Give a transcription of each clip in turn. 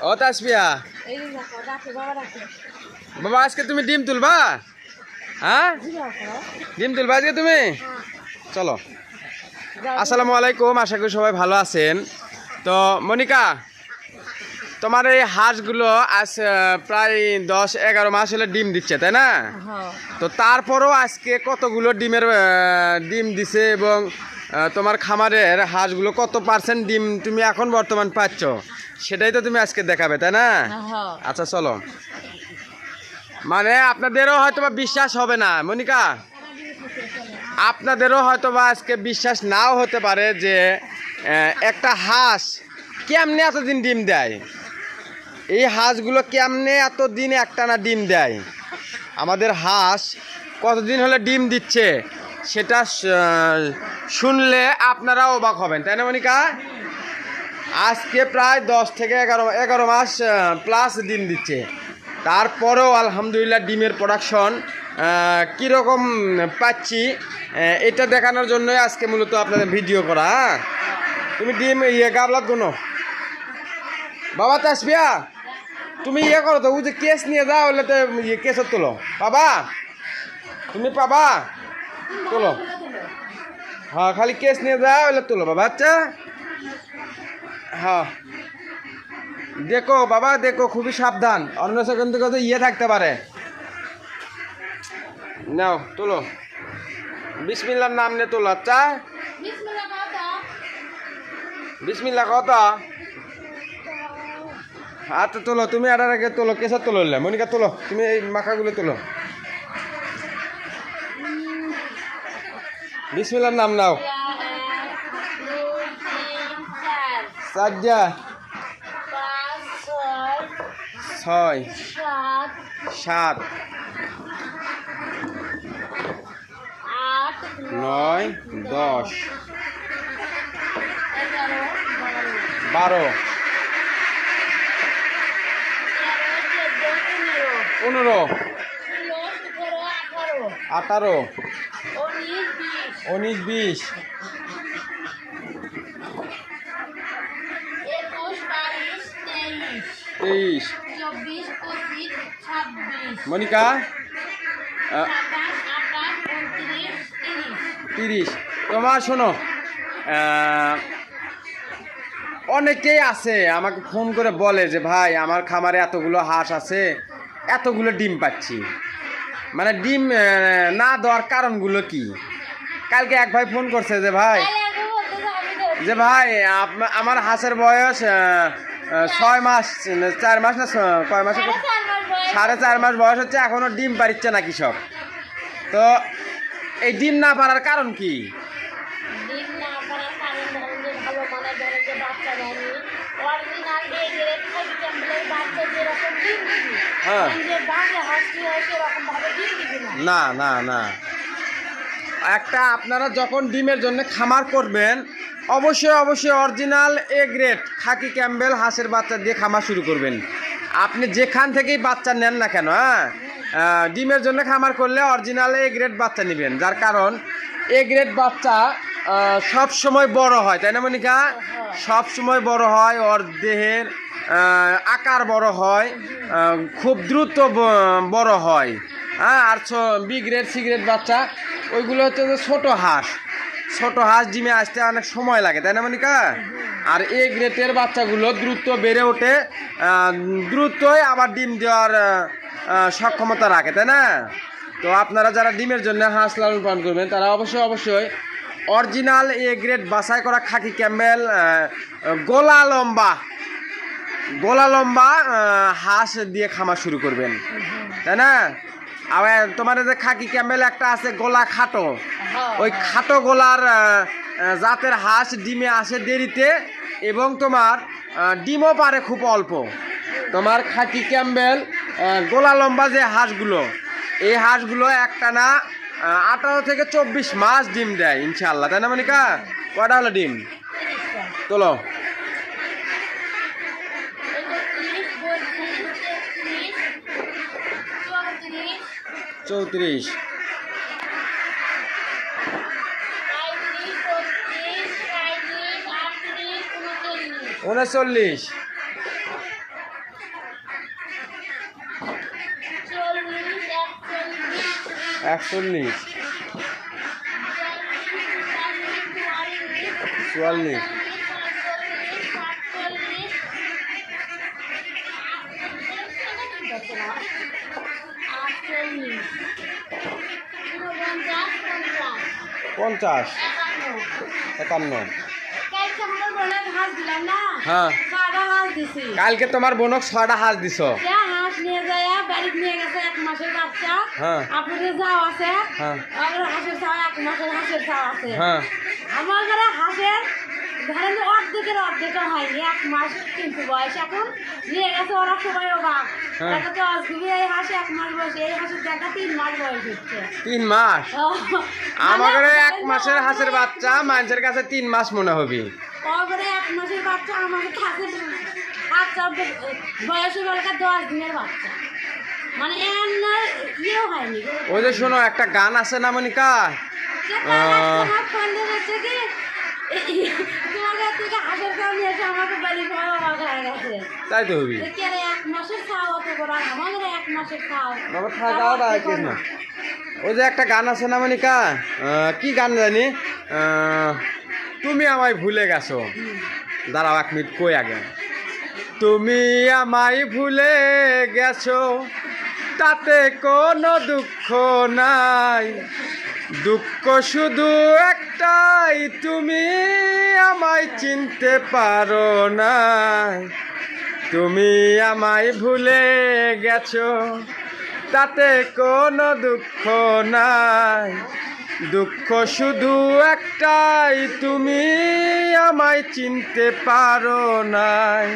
ও তাসপিয়া বাবা আজকে তুমি ডিম তুলবা? হ্যাঁ? ডিম তুলবা আজকে তুমি? চলো। আসসালামু আলাইকুম আশা করি সবাই ভালো আছেন। তো মনিকা তোমার এই হাঁসগুলো আজ প্রায় দশ এগারো মাস হলে ডিম দিচ্ছে তাই না? হ্যাঁ। তো তারপরও আজকে কতগুলো ডিমের ডিম দিছে এবং তোমার খামারের হাঁসগুলো কত পার্সেন্ট ডিম তুমি এখন বর্তমান পাচ্ছ? সেটাই তো তুমি আজকে দেখাবে তাই না? হ্যাঁ। আচ্ছা চলো। মানে আপনাদেরও হয়তো বা বিশ্বাস হবে না মনিকা? আপনাদেরও হয়তো বা আজকে বিশ্বাস নাও হতে পারে যে একটা হাঁস কেমনে এতদিন ডিম দেয়? এই হাঁসগুলো কেমনে এতদিন একটানা ডিম দেয়? আমাদের হাঁস কতদিন হলে ডিম দিচ্ছে? সেটা শুনলে আপনারাও অবাক হবেন, তাই না, মনিকা? আজকে প্রায় দশ থেকে এগারো এগারো মাস প্লাস ডিম দিচ্ছে। তারপরেও আলহামদুলিল্লাহ ডিমের প্রোডাকশন কীরকম পাচ্ছি এটা দেখানোর জন্যই আজকে মূলত আপনাদের ভিডিও করা হ্যাঁ? তুমি ডিম ইয়ে গাবলাত গুনো? বাবা তাসবিয়া তুমি ইয়ে করো তো ও যে কেস নিয়ে যাও হলে তো ইয়ে কেসের তোলো। বাবা, তুমি পাবা? তোলো। হ্যাঁ খালি কেস নিয়ে যাও হলে তোলো বাবা আচ্ছা? হ্যাঁ। দেখো বাবা দেখো খুবই সাবধান। অন্য সেখান থেকে তো ইয়ে থাকতে পারে। নাও তোলো। বিসমিল্লার নাম নিয়ে তোলো আচ্ছা? বিসমিল্লা কত আচ্ছা তোলো তুমি আটার আগে তোলো কেসার তোলো মনিকা তোলো তুমি এই মাখাগুলো তোলো। বিসমিল্লার নাম নাও। সাজ্জা। ছয়। সাত। নয় দশ। বারো। পনেরো। আঠারো। উনিশ বিশ। তেইশ মনিকা? তিরিশ। তোমার শোনো অনেকেই আছে আমাকে ফোন করে বলে যে ভাই আমার খামারে এতগুলো হাঁস আছে এতগুলো ডিম পাচ্ছি। মানে ডিম না দেওয়ার কারণগুলো কি? কালকে এক ভাই ফোন করছে যে ভাই যে ভাই আমার হাঁসের বয়স ছয় মাস চার মাস না কয় মাস? সাড়ে চার মাস বয়স। হচ্ছে এখনও ডিম পারিচ্ছে না কৃষক তো এই ডিম না পারার কারণ কি? হ্যাঁ। না না না। একটা আপনারা যখন ডিমের জন্য খামার করবেন, অবশ্যই অবশ্যই original A grade khaki Campbell হাঁসের বাচ্চা দিয়ে খামার শুরু করবেন। আপনি যেখান থেকেই বাচ্চা নেন না কেন হ্যাঁ? ডিমের জন্য খামার করলে অরিজিনাল এ গ্রেড বাচ্চা নেবেন, যার কারণ এ গ্রেড বাচ্চা সব সময় বড় হয়, তাই না মনিকা? সব সময় বড় হয়, ওর দেহের আকার বড় হয় খুব দ্রুত বড় হয় হ্যাঁ? আর বি গ্রেড সি গ্রেড বাচ্চা ওইগুলো হচ্ছে যে ছোটো হাঁস। ছোট হাঁস ডিমে আসতে অনেক সময় লাগে, তাই না মনিকা? আর এ গ্রেডের বাচ্চাগুলো দ্রুত বেড়ে ওঠে দ্রুতই আবার ডিম দেওয়ার সক্ষমতা রাখে, তাই না? তো আপনারা যারা ডিমের জন্য হাঁস লালন পালন করবেন, তারা অবশ্যই অবশ্যই অরিজিনাল এ গ্রেড বাছাই করা খাকি ক্যাম্বেল গোলা লম্বা গোলা লম্বা হাঁস দিয়ে খামার শুরু করবেন, তাই না? তোমার যে খাকি ক্যাম্বেল একটা আছে গোলা খাটো। ওই খাটো গোলার জাতের হাঁস ডিমে আসে দেরিতে এবং তোমার ডিমও পারে খুব অল্প। তোমার খাকি ক্যাম্বেল গোলা লম্বা যে হাঁসগুলো এই হাঁসগুলো একটানা আহ, আঠারো থেকে চব্বিশ মাস ডিম দেয় ইনশাল্লাহ তাই না মনিকা? কয়টা হলো ডিম? তোলো। চৌত্রিশ। উনচল্লিশ। চল্লিশ একচল্লিশ একচল্লিশ। চুয়াল্লিশ চুয়াল্লিশ সাতচল্লিশ পঞ্চাশ। একান্ন। হ্যাঁ। কালকে তোমার বোনক ছয়টা হাঁস দিছ। নিয়ে গেছে এক মাসের বাচ্চা হ্যাঁ। আমার হাঁসের এক মাসের হাঁসের আছে আমার হাঁসের ধরেন অর্ধেকের অর্ধেকও হয়নি, এক মাস কিন্তু বয়স এখন। নিয়ে গেছে ওরা সবাই অবাক। হ্যাঁ। তো আসবি এই হাঁসে এক মাস বয়স এই হাঁসের জায়গা তিন মাস বয়স হচ্ছে। তিন মাস? আমার এক মাসের হাঁসের বাচ্চা মানুষের কাছে তিন মাস মনে হবে। তারপরে এক মাসের বাচ্চা আমাকে খাতে বাচ্চা বয়সের বেলাকার দশ দিনের বাচ্চা। মানে এর ইয়েও হয়নি। ওই যে শোনো একটা গান আছে না মনিকা? থেকে খাওয়া নিয়ে এসে আমাকে বাড়ি খাওয়া অবাক গেছে। তাই তো হবি। কে এক মাসের খাও অত বড় আমাদের এক মাসের খাও বাবা থাকাও রাখিস না। ওই যে একটা গান আছে না মনিকা? আহ, কি গান জানি? তুমি আমায় ভুলে গেছো। দাঁড়াও এক মিনিট কই আগে? তুমি আমায় ভুলে গেছো। তাতে কোনো দুঃখ নাই। দুঃখ শুধু একটাই তুমি আমায় চিনতে পারো না। তুমি আমায় ভুলে গেছো, তাতে কোনো দুঃখ নাই। দুঃখ শুধু একটাই, তুমি আমায় চিনতে পারো নাই।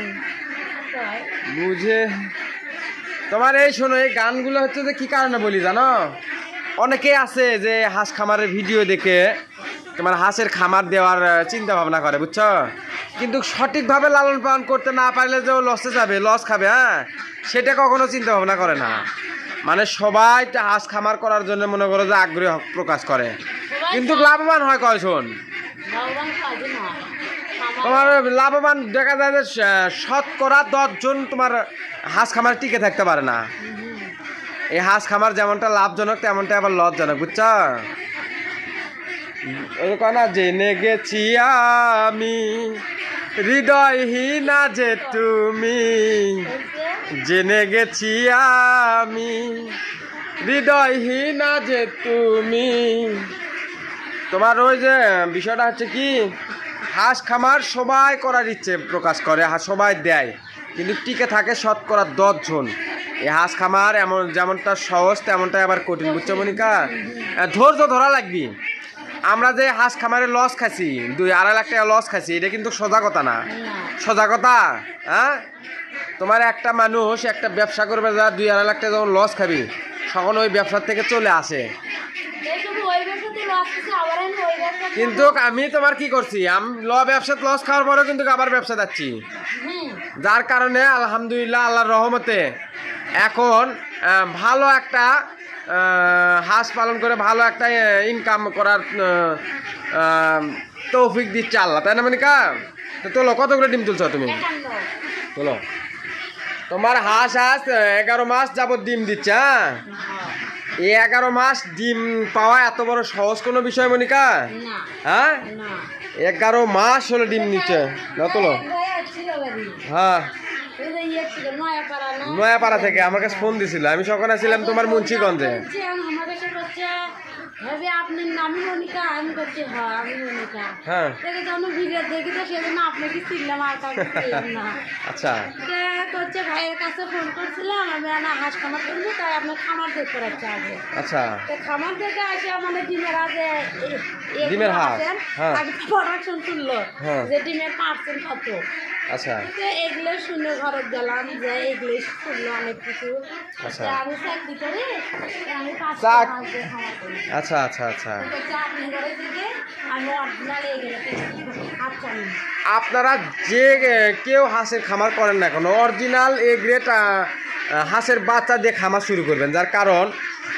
বুঝে? তোমার এই শোনো, এই গানগুলো হচ্ছে যে কী কারণে বলি জানো? অনেকে আছে যে হাঁস খামারের ভিডিও দেখে তোমার হাঁসের খামার দেওয়ার চিন্তা ভাবনা করে বুঝছ? কিন্তু সঠিকভাবে লালন পালন করতে না পারলে যে লসে যাবে লস খাবে হ্যাঁ? সেটা কখনো চিন্তা ভাবনা করে না। মানে সবাই তো হাঁস খামার করার জন্য মনে করো যে আগ্রহ প্রকাশ করে। কিন্তু লাভবান হয় কয় শোন? তোমার লাভবান দেখা যায় যে শতকরা দশজন তোমার হাঁস খামার টিকে থাকতে পারে না। এই হাঁস খামার যেমনটা লাভজনক তেমনটা আবার লসজনক বুঝছ? ওই যে কয় না, জেনে গেছি আমি, হৃদয়হীনা যে তুমি। জেনে গেছি আমি, হৃদয়হীনা যে তুমি। তোমার ওই যে বিষয়টা হচ্ছে কি, হাঁস খামার সবাই করার ইচ্ছে প্রকাশ করে হা- সবাই দেয়, কিন্তু টিকে থাকে শতকরা দশজন। এই হাঁস খামার এমন, যেমনটা সহজ, তেমনটাই আবার কঠিন। বুঝছ মনিকা? ধৈর্য ধরা লাগবি। আমরা যে হাঁস খামারে লস খাইছি দুই আড়াই লাখ টাকা লস খাইছি এটা কিন্তু সজাগতা না। সজাগতা হ্যাঁ? তোমার একটা মানুষ একটা ব্যবসা করবে যা দুই আড়াই লাখ টাকা যখন লস খাবি তখন ওই ব্যবসার থেকে চলে আসে। কিন্তু আমি তোমার কি করছি আমি ল ব্যবসাত লস খাওয়ার পরেও কিন্তু আবার ব্যবসা যাচ্ছি। যার কারণে আলহামদুলিল্লাহ আল্লাহর রহমতে এখন ভালো একটা হাঁস পালন করে ভালো একটা ইনকাম করার তৌফিক দিচ্ছে আল্লাহ তাই না মানিকা? তো তোলো কতগুলো ডিম তুলছো তুমি? তোলো। তোমার হাঁস হাঁস এগারো মাস যাবত ডিম দিচ্ছে হ্যাঁ। এই এগারো মাস ডিম পাওয়া এত বড় সহজ কোনো বিষয় মনিকা? হ্যাঁ? এগারো মাস হলো ডিম নিচ্ছে। না তোলো। হ্যাঁ। নয়াপাড়া থেকে আমার কাছে ফোন দিছিল। আমি সকালে ছিলাম তোমার মুন্সিগঞ্জে। আচ্ছা। ভাইয়ের কাছে ফোন করছিলাম আমি হাঁস খামার করব তাই আপনার খামার দেখতে রাখছে আগে আচ্ছা। তো খামার দেখে আসে আমাদের ডিমের আগে ডিমের হাঁস। আগে প্রোডাকশন শুনলো। যে ডিমের পার্সেন্ট কত আচ্ছা। এগুলো শুনে ঘরে গেলাম যে এগুলো শুনলো অনেক কিছু। আচ্ছা। আমি চাকরি করি। তো আমি চাক- আচ্ছা আচ্ছা আচ্ছা আপনারা যে কেউ হাঁসের খামার করেন না কেন অরিজিনাল এ গ্রেড হাঁসের বাচ্চা দিয়ে খামার শুরু করবেন। যার কারণ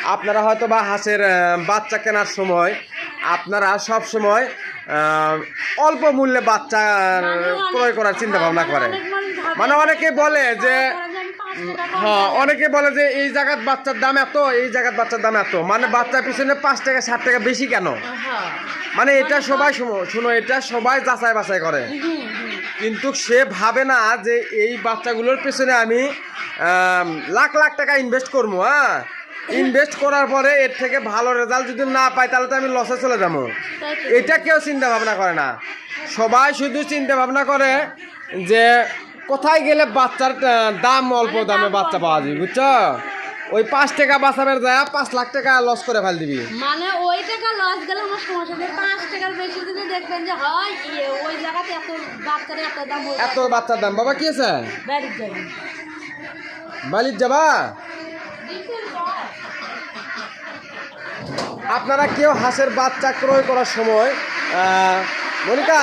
আপনারা হয়তো বা হাঁসের বাচ্চা কেনার সময় আপনারা সব সময় অল্প মূল্যে বাচ্চা ক্রয় করার চিন্তা ভাবনা করে মানে অনেকে বলে যে হ্যাঁ অনেকে বলে যে এই জায়গার বাচ্চার দাম এত, এই জায়গার বাচ্চার দাম এত। মানে বাচ্চার পিছনে পাঁচ টাকা, ষাট টাকা বেশি কেন? মানে এটা সবাই শুনো- এটা সবাই যাচাই বাছাই করে। কিন্তু সে ভাবে না যে এই বাচ্চাগুলোর পেছনে আমি লাখ লাখ টাকা ইনভেস্ট করব হ্যাঁ? ইনভেস্ট করার পরে এর থেকে ভালো রেজাল্ট যদি না পাই, তাহলে তো আমি লসে চলে যাব। এটা কেউ চিন্তা ভাবনা করে না। সবাই শুধু চিন্তা ভাবনা করে যে কোথায় গেলে বাচ্চার দাম অল্প দামে বাচ্চা পাওয়া যাবে বুঝছ? ওই পাঁচ টাকা বাঁচাবের যায় পাঁচ লাখ টাকা লস করে ফেল দিবি। মানে ওই টাকা লস গেলে আমার সমস্যা নেই পাঁচ টাকার বেশি যদি দেখবেন যে হয় ইয়ে, ওই জায়গাতে এত বাচ্চার এত দাম এত বাচ্চার দাম। বাবা কি আছে? বালির যাবা আপনারা কেউ হাঁসের বাচ্চা ক্রয় করার সময় মনিকা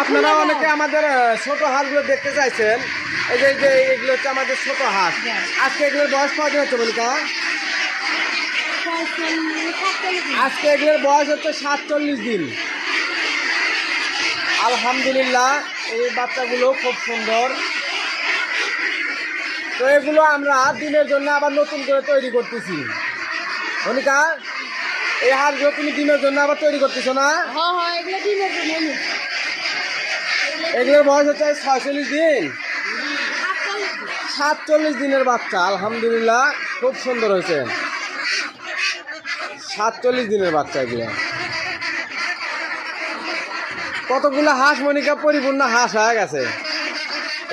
আপনারা অনেকে আমাদের ছোট হাঁসগুলো দেখতে চাইছেন। এই যে এগুলো হচ্ছে আমাদের ছোট হাঁস। আজকে এগুলোর বয়স কত হচ্ছে মনিকা? আজকে এগুলোর বয়স হচ্ছে সাতচল্লিশ দিন। আলহামদুলিল্লাহ এই বাচ্চাগুলো খুব সুন্দর। তো এগুলো আমরা দিনের জন্য আবার নতুন করে তৈরি করতেছি। মনিকা এই হাঁসগুলো তুমি দিনের জন্য আবার তৈরি করতেছো না? হ্যাঁ হ্যাঁ এগুলো দিনের জন্য নি। এগুলোর বয়স হচ্ছে ছয়চল্লিশ দিন। সাতচল্লিশ দিন। সাতচল্লিশ দিনের বাচ্চা আলহামদুলিল্লাহ খুব সুন্দর হয়েছে। সাতচল্লিশ দিনের বাচ্চা এগুলো। কতগুলো হাঁস মনিকা পরিপূর্ণ হাঁস হয়ে গেছে।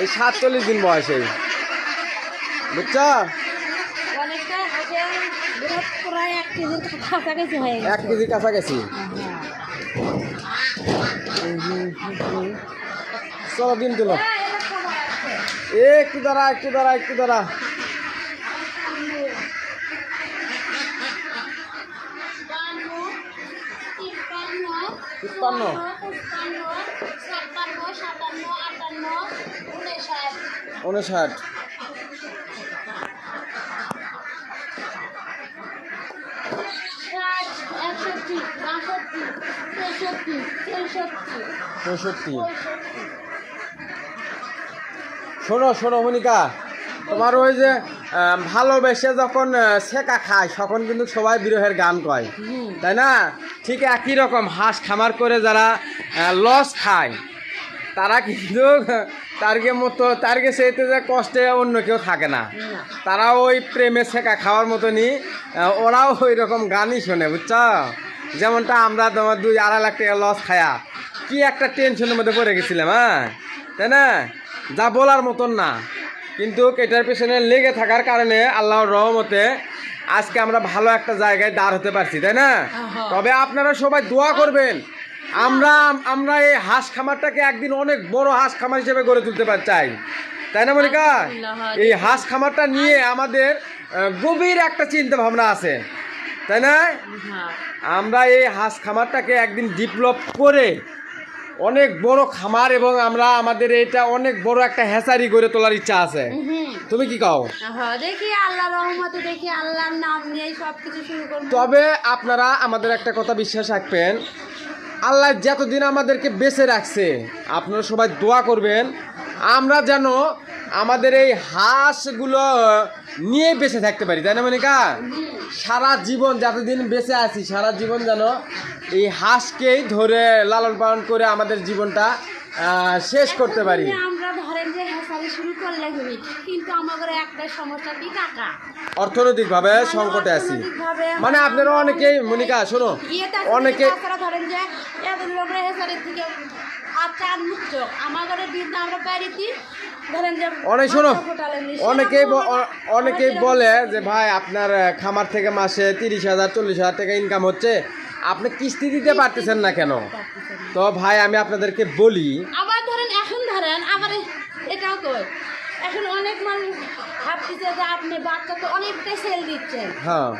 এই সাতচল্লিশ দিন বয়সে। বুঝছ? এক কেজির কাছাকাছি চলো দিন তুলো হ্যাঁ, একটু দাঁড়া একটু দাঁড়া একটু দাঁড়া। তিপ্পান্ন, উনষাট। চৌষট্টি। শোনো শোনো, মনিকা। তোমার ওই যে ভালোবেসে যখন শেখা খায়, তখন কিন্তু সবাই বিরহের গান কয়। তাই না? ঠিক একই রকম হাঁস খামার করে যারা লস খায়, তারা কিন্তু তারকে মতো, তারকে সেইতে যে কষ্টে অন্য কেউ থাকে না। তারা ওই প্রেমে শেখা খাওয়ার মতনই ওরাও ওই রকম গানই শোনে, বুঝছ? যেমনটা আমরা তোমার দুই আড়াই লাখ টাকা লস খায়া, কি একটা টেনশনের মধ্যে পড়ে গেছিলাম হ্যাঁ? তাই না? যা বলার মতন না। কিন্তু এটার পেছনে লেগে থাকার কারণে আল্লাহর রহমতে আজকে আমরা ভালো একটা জায়গায় দাঁড় হতে পারছি তাই না? তবে আপনারা সবাই দোয়া করবেন। আমরা আমরা এই হাঁস খামারটাকে একদিন অনেক বড় হাঁস খামার হিসেবে গড়ে তুলতে পার চাই। তাই না মনিকা? এই হাঁস খামারটা নিয়ে আমাদের গভীর একটা চিন্তা ভাবনা আছে। তাই না। আমরা এই হাঁস খামারটাকে একদিন ডেভেলপ করে অনেক বড় খামার এবং আমরা আমাদের এটা অনেক বড় একটা হেসারি গড়ে তোলার ইচ্ছা আছে। তুমি কি কও? দেখি আল্লাহ রহমতে দেখি আল্লাহর নাম নিয়ে সব কিছু শুরু করব। তবে আপনারা আমাদের একটা কথা বিশ্বাস রাখবেন আল্লাহ যতদিন আমাদেরকে বেঁচে রাখছে আপনারা সবাই দোয়া করবেন আমরা যেন আমাদের এই হাঁসগুলো নিয়ে বেঁচে থাকতে পারি তাই না মনিকা? সারা জীবন যতদিন বেঁচে আছি সারা জীবন যেন এই হাঁসকেই ধরে লালন পালন করে আমাদের জীবনটা শেষ করতে পারি। এখন আমরা ধরেন যে হ্যাসারি শুরু করলে হবি কিন্তু আমাদের একটা সমস্যা কি টাকা অর্থনৈতিকভাবে সংকটে আছি। মানে আপনারা অনেকেই মনিকা শোনো অনেকে ধরেন যে আমরা হ্যাসারির থেকে আচ্ছা মুক্ত আমাদের দিন আমরা বাড়িতে ধরেন যে অনেক শোনো অনেকেই অনেকেই বলে যে ভাই আপনার খামার থেকে মাসে তিরিশ হাজার চল্লিশ হাজার টাকা ইনকাম হচ্ছে। আপনি কিস্তি দিতে পারতেছেন না কেন? তো ভাই আমি আপনাদেরকে বলি আবার ধরেন এখন ধরেন আবার এটাও কই? এখন অনেক মানুষ ভাবতেছে যে আপনি বাচ্চা তো অনেকটাই সেল দিচ্ছেন। হ্যাঁ।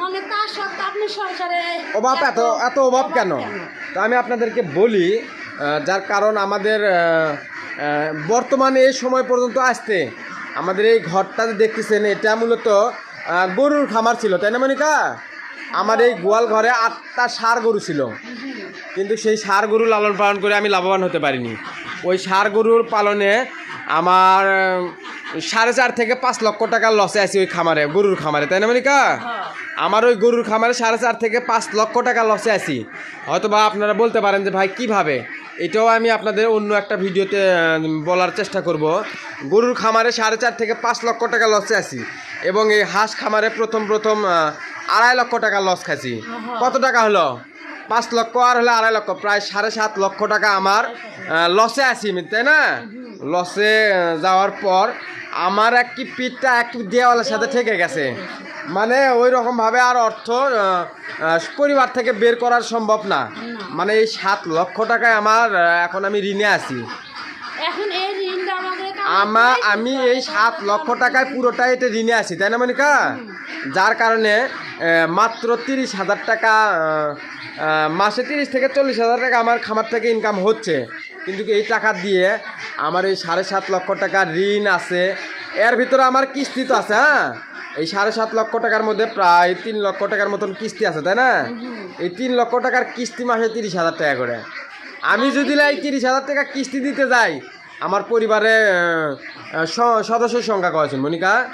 মানে তার সত্ত্বে আপনি সংসারে অভাব এত এত অভাব কেন? তো আমি আপনাদেরকে বলি যার কারণ আমাদের বর্তমানে এই সময় পর্যন্ত আসতে আমাদের এই ঘরটা যে দেখতেছেন, এটা মূলত গরুর খামার ছিল, তাই না মনিকা? আমার এই গোয়াল ঘরে আটটা সার গরু ছিল। কিন্তু সেই সার গরু লালন পালন করে আমি লাভবান হতে পারিনি। ওই সার গরুর পালনে আমার সাড়ে চার থেকে পাঁচ লক্ষ টাকার লসে আছি ওই খামারে গরুর খামারে তাই না মনিকা? হ্যাঁ। আমার ওই গরুর খামারে সাড়ে চার থেকে পাঁচ লক্ষ টাকা লসে আছি। হয়তো বা আপনারা বলতে পারেন যে ভাই কীভাবে? এটাও আমি আপনাদের অন্য একটা ভিডিওতে বলার চেষ্টা করব। গরুর খামারে সাড়ে চার থেকে পাঁচ লক্ষ টাকা লসে আছি এবং এই হাঁস খামারে প্রথম প্রথম আড়াই লক্ষ টাকা লস খাইছি। কত টাকা হলো? পাঁচ লক্ষ আর হলো আড়াই লক্ষ প্রায় সাড়ে সাত লক্ষ টাকা আমার লসে আছি তাই না? লসে যাওয়ার পর আমার এক কি পিঠটা এক দেওয়ালের সাথে ঠেকে গেছে। মানে ওই রকম ভাবে আর অর্থ পরিবার থেকে বের করার সম্ভব না। মানে এই সাত লক্ষ টাকায় আমার এখন আমি ঋণে আছি। আমাদের আমা আমি এই সাত লক্ষ টাকায় পুরোটাই এটা ঋণে আছি তাই না মনিকা? যার কারণে মাত্র তিরিশ হাজার টাকা মাসে তিরিশ থেকে চল্লিশ হাজার টাকা আমার খামার থেকে ইনকাম হচ্ছে। কিন্তু এই টাকা দিয়ে আমার এই সাড়ে সাত লক্ষ টাকা ঋণ আছে। এর ভিতরে আমার কিস্তি তো আছে হ্যাঁ? এই সাড়ে সাত লক্ষ টাকার মধ্যে প্রায় তিন লক্ষ টাকার মতন কিস্তি আছে তাই না? এই তিন লক্ষ টাকার কিস্তি মাসে তিরিশ হাজার টাকা করে। আমি যদি এই তিরিশ হাজার টাকা কিস্তি দিতে যাই আমার পরিবারে আহ, আহ, স- সদস্যের সংখ্যা কয়েছেন মনিকা?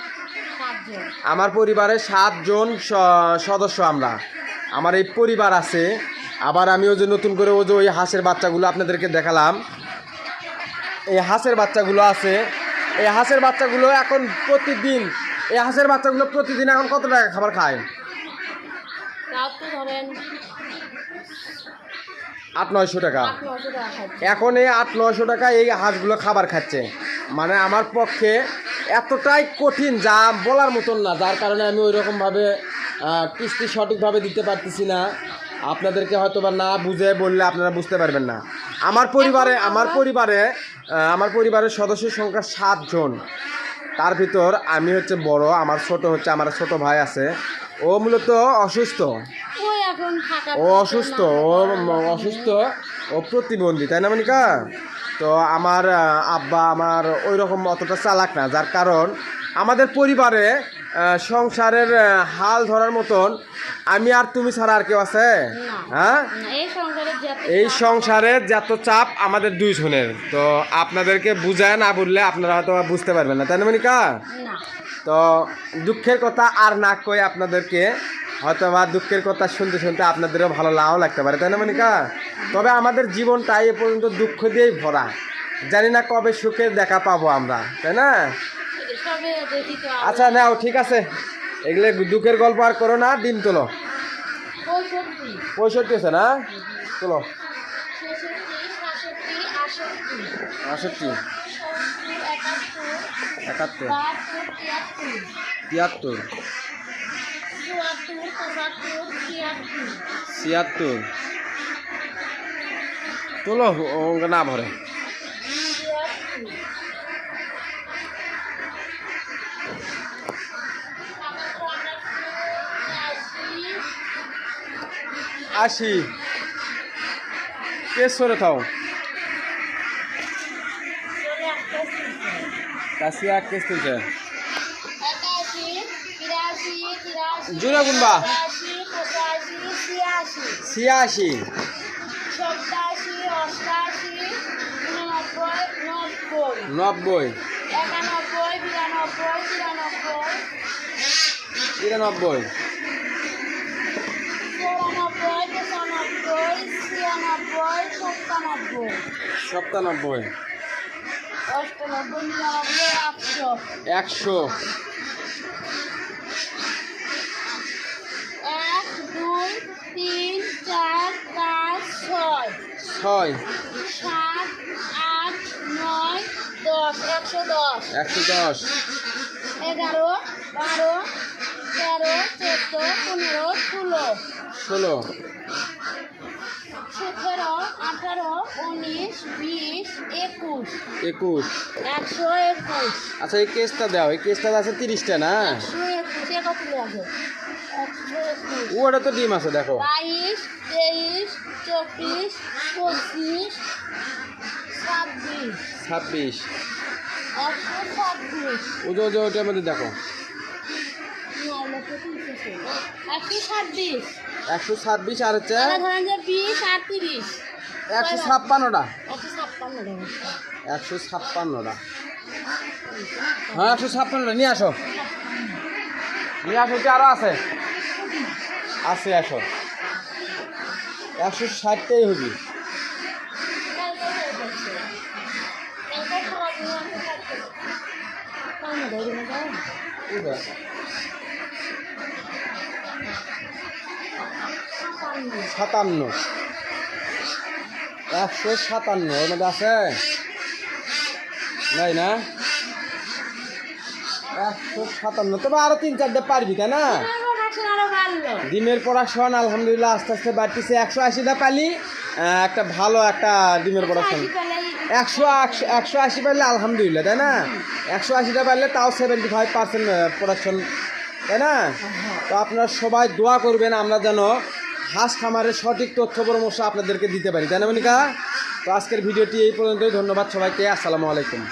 আমার পরিবারে সাতজন সদস্য আমরা। আমার এই পরিবার আছে আবার আমি ওই যে নতুন করে ওই যে ওই হাঁসের বাচ্চাগুলো আপনাদেরকে দেখালাম। এই হাঁসের বাচ্চাগুলো আছে। এই হাঁসের বাচ্চাগুলো এখন প্রতিদিন এই হাঁসের বাচ্চাগুলো প্রতিদিন এখন কত টাকা খাবার খায়? আট নয়শো টাকা। এখন এই আট নয়শো টাকা এই হাঁসগুলো খাবার খাচ্ছে। মানে আমার পক্ষে এতটাই কঠিন যা বলার মতন না যার কারণে আমি ওই রকমভাবে কিস্তি সঠিকভাবে দিতে পারতেছি না। আপনাদেরকে হয়তো বা না বুঝে বললে আপনারা বুঝতে পারবেন না। আমার পরিবারে আমার পরিবারে আমার পরিবারের সদস্যের সংখ্যা সাতজন তার ভিতর আমি হচ্ছে বড় আমার ছোট হচ্ছে আমার ছোট ভাই আছে। ও মূলত অসুস্থ। ও অসুস্থ ও অসুস্থ ও প্রতিবন্ধী তাই না মনিকা? তো আমার আব্বা আমার ওই রকম অতটা চালাক না যার কারণ আমাদের পরিবারে সংসারের হাল ধরার মতন আমি আর তুমি ছাড়া আর কেউ আছে? হ্যাঁ? এই সংসারের যত চাপ আমাদের দুইজনের। তো আপনাদেরকে বুঝায় না বললে আপনারা হয়তো বুঝতে পারবেন না। তাই না মনিকা? তো দুঃখের কথা আর না কই আপনাদেরকে হয়তো বা দুঃখের কথা শুনতে শুনতে আপনাদেরও ভালো নাও লাগতে পারে। তাই না মনিকা? তবে আমাদের জীবনটাই এ পর্যন্ত দুঃখ দিয়েই ভরা। জানি না কবে সুখের দেখা পাবো আমরা। তাই না? আচ্ছা নাও ঠিক আছে। এগুলো দুঃখের গল্প আর করো না ডিম তোলো। পঁয়ষট্টি। আছে না? তোলো। আষট্টি একাত্তর। তিয়াত্তর ছিয়াত্তর তোলো না ভরে। আশি কে সরে থাও? কাশি এক কেস তুলছে। জোরে গুনবা। ছিয়াশি। নব্বই। তিরানব্বই। একশো একশো। এক দুই তিন চার পাঁচ ছয়। ছয়। সাত আট নয় দশ। একশো দশ। একশো দশ। এগারো বারো তেরো চোদ্দ পনেরো ষোলো। ষোলো। সতেরো আঠারো উনিশ বিশ একুশ। একুশ। একশো একুশ। আচ্ছা এই কেসটা দাও। এই কেসটা আছে তিরিশটা না? একশো একুশ কত লাগে ওটা তো ডিম আছে দেখো। বাইশ তেইশ চব্বিশ পঁচিশ ছাব্বিশ। ছাব্বিশ। একশো ছাব্বিশ। ওজো ওজো ওটার মধ্যে দেখো। একশো ছাব্বিশ। আর হচ্ছে একশো ছাপ্পান্নটা। একশো ছাপ্পান্নটা। হ্যাঁ একশো ছাপ্পান্নটা। নিয়ে আসো। নিয়ে আসো কি আরও আছে? আছে একশো একশো ষাটটাই হবি। হয়ে সাতান্ন। একশো সাতান্ন ওর মধ্যে আছে? নাই না? একশো সাতান্ন তবে আরও তিন চারটে পারবি তাই না? ডিমের প্রোডাকশন আলহামদুলিল্লাহ আস্তে আস্তে বাড়তেছে। একশো আশিটা পালি একটা ভালো একটা ডিমের প্রোডাকশন একশো একশো একশো আশি পারলে আলহামদুলিল্লাহ তাই না? একশো আশিটা পারলে তাও সেভেন্টি ফাইভ পার্সেন্ট প্রোডাকশন তাই না? তো আপনারা সবাই দোয়া করবেন আমরা যেন হাঁস খামারের সঠিক তথ্য পরামর্শ আপনাদেরকে দিতে পারি, তাই না মনিকা? তো আজকের ভিডিওটি এই পর্যন্তই, ধন্যবাদ সবাইকে, আসসালামু আলাইকুম।